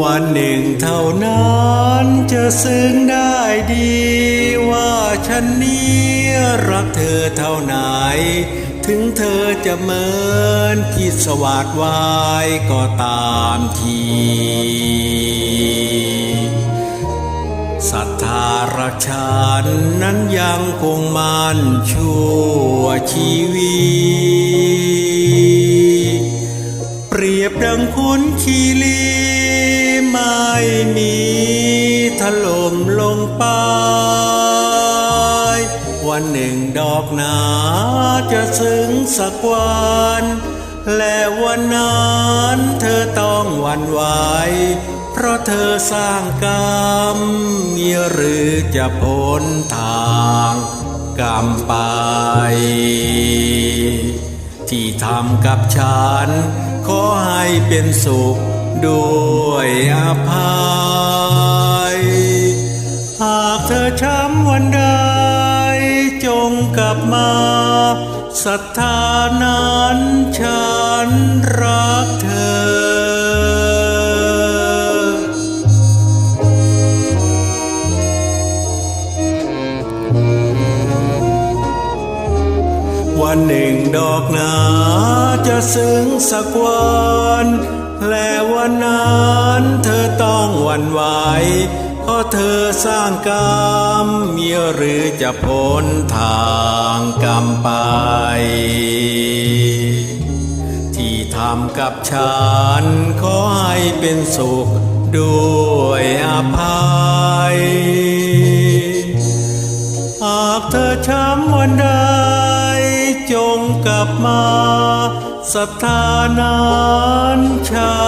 วันหนึ่งเท่านั้นจะซึ้งได้ดี ว่าฉันนี้รักเธอเท่าไหน ถึงเธอจะเหมินคิดสวาดวายก็ตามทีศรัทธารักฉันนั้นยังคงมั่นชั่วชีวิต รียบดังคุณคีรีไม่มีถล่มลงไป วันหนึ่งดอกหนาจะซึ้งสักวันและวันนั้นเธอต้องหวันไหวเพราะเธอสร้างกรรมมีหรือจะพ้นทางกรรมไป ที่ทำกับฉัน ขอให้เป็นสุขด้วยอภัย หากเธอช้ำวันใด จงกลับมาศรัทธานั้นฉันรักเธอ วันหนึ่งดอกหนาจะซึ้งสักวันและวันนั้นเธอต้องหวันไหวเพราะเธอสร้างกรรมมีหรือจะพ้นทางกรรมไป ที่ทำกับฉันขอให้เป็นสุขด้วยอภัย จงกลับมาศรัทธานั้นชา